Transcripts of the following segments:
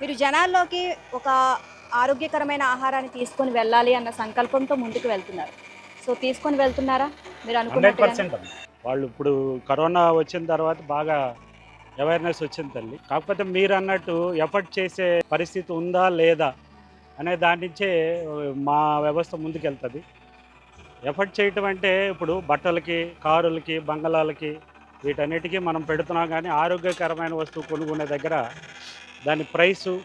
మీరు జనాల్లోకి ఒక ఆరోగ్యకరమైన ఆహారాన్ని తీసుకొని వెళ్ళాలి అన్న సంకల్పంతో ముందుకు వెళ్తున్నారు. సో తీసుకొని వెళ్తున్నారా? మీరు అనుకున్నట్టు వాళ్ళు ఇప్పుడు కరోనా వచ్చిన తర్వాత బాగా అవేర్నెస్ వచ్చింది తల్లి. కాకపోతే మీరు అన్నట్టు ఎఫర్ట్ చేసే పరిస్థితి ఉందా లేదా అనే దాని నుంచే మా వ్యవస్థ ముందుకెళ్తుంది. ఎఫర్ట్ చేయటం అంటే ఇప్పుడు బట్టలకి కారులకి బంగళాలకి వీటన్నిటికీ మనం పెడుతున్నాం కానీ ఆరోగ్యకరమైన వస్తువు కొనుక్కునే దగ్గర దాని ప్రైసు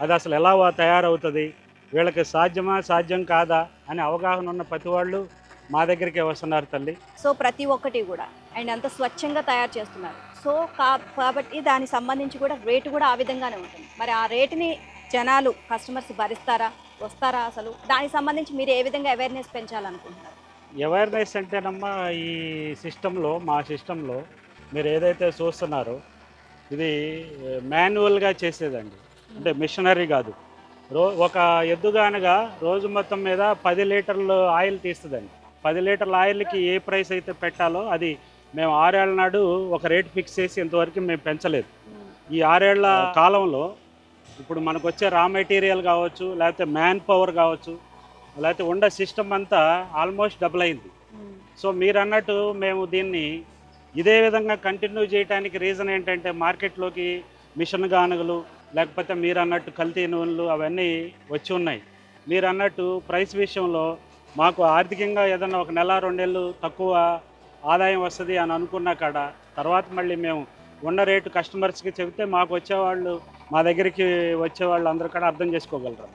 అది అసలు ఎలా తయారవుతుంది? వీళ్ళకి సాధ్యమా సాధ్యం కాదా? అని అవగాహన ఉన్న ప్రతి వాళ్ళు మా దగ్గరికి వస్తున్నారు తల్లి. సో ప్రతి ఒక్కటి కూడా. అండ్ అంత స్వచ్ఛంగా తయారు చేస్తున్నారు. సో కా కాబట్టి దానికి సంబంధించి కూడా రేటు కూడా ఆ విధంగానే ఉంటుంది. మరి ఆ రేటుని జనాలు కస్టమర్స్ భరిస్తారా? వస్తారా అసలు? దానికి సంబంధించి మీరు ఏ విధంగా అవేర్నెస్ పెంచాలనుకుంటున్నారు? అవేర్నెస్ అంటేనమ్మా ఈ సిస్టంలో మా సిస్టంలో మీరు ఏదైతే చూస్తున్నారో ఇది మాన్యువల్గా చేసేదండి. అంటే మిషనరీ కాదు. రో ఒక ఎద్దుగానగా రోజు మొత్తం మీద పది లీటర్లు ఆయిల్ తీస్తుందండి. పది లీటర్ల ఆయిల్కి ఏ ప్రైస్ అయితే పెట్టాలో అది మేము ఆరేళ్ళ నాడు ఒక రేట్ ఫిక్స్ చేసి ఇంతవరకు మేము పెంచలేదు. ఈ ఆరేళ్ళ కాలంలో ఇప్పుడు మనకు వచ్చే రా మెటీరియల్ కావచ్చు లేకపోతే మ్యాన్ పవర్ కావచ్చు లేకపోతే ఉండే సిస్టమ్ అంతా ఆల్మోస్ట్ డబుల్ అయింది. సో మీరు అన్నట్టు మేము దీన్ని ఇదే విధంగా కంటిన్యూ చేయడానికి రీజన్ ఏంటంటే మార్కెట్లోకి మిషన్ గానుగలు లేకపోతే మీరు అన్నట్టు కల్తీ నూనెలు అవన్నీ వచ్చి ఉన్నాయి. మీరు అన్నట్టు ప్రైస్ విషయంలో మాకు ఆర్థికంగా ఏదన్నా ఒక నెల రెండు నెలలు తక్కువ ఆదాయం వస్తుంది అని అనుకున్నా కాడ తర్వాత మళ్ళీ మేము ఉన్న రేటు కస్టమర్స్కి చెబితే మాకు వచ్చేవాళ్ళు మా దగ్గరికి వచ్చే వాళ్ళు అందరూ కూడా అర్థం చేసుకోగలరు.